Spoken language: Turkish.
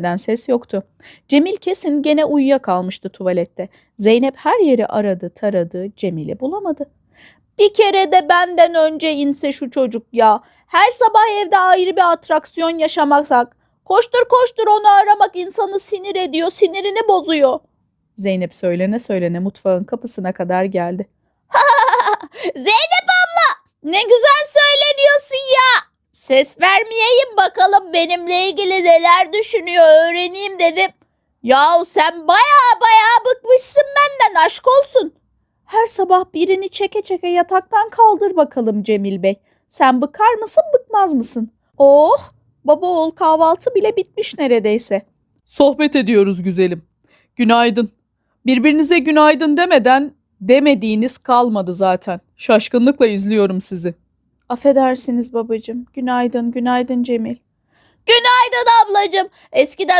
Neden ses yoktu. Cemil kesin gene uyuyakalmıştı tuvalette. Zeynep her yeri aradı, taradı, Cemil'i bulamadı. Bir kere de benden önce inse şu çocuk ya. Her sabah evde ayrı bir atraksiyon yaşamasak. Koştur koştur onu aramak insanı sinir ediyor, sinirini bozuyor. Zeynep söylene söylene mutfağın kapısına kadar geldi. Zeynep abla ne güzel ya. Ses vermeyeyim bakalım benimle ilgili neler düşünüyor öğreneyim dedim. Yahu sen baya baya bıkmışsın benden aşk olsun. Her sabah birini çeke çeke yataktan kaldır bakalım Cemil Bey. Sen bıkar mısın bıkmaz mısın? Oh baba oğul kahvaltı bile bitmiş neredeyse. Sohbet ediyoruz güzelim. Günaydın. Birbirinize günaydın demeden demediğiniz kalmadı zaten. Şaşkınlıkla izliyorum sizi. Affedersiniz babacığım. Günaydın, günaydın Cemil. Günaydın ablacığım. Eskiden